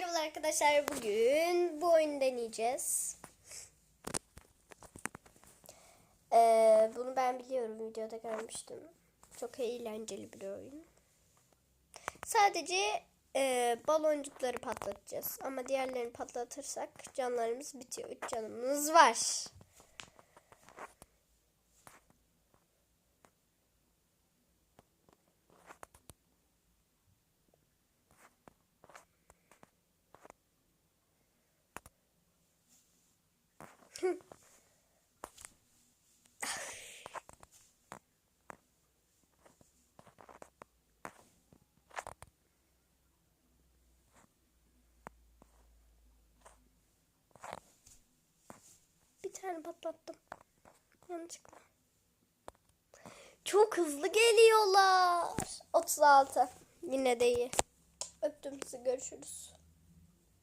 Merhaba arkadaşlar. Bugün bu oyunu deneyeceğiz. Ee, bunu ben biliyorum. Videoda görmüştüm. Çok eğlenceli bir oyun. Sadece e, baloncukları patlatacağız. Ama diğerlerini patlatırsak canlarımız bitiyor. 3 canımız var. Bir tane patlattım. Yanlışlıkla. Çok hızlı geliyorlar. 36. Yine de iyi. Öptüm sizi. Görüşürüz.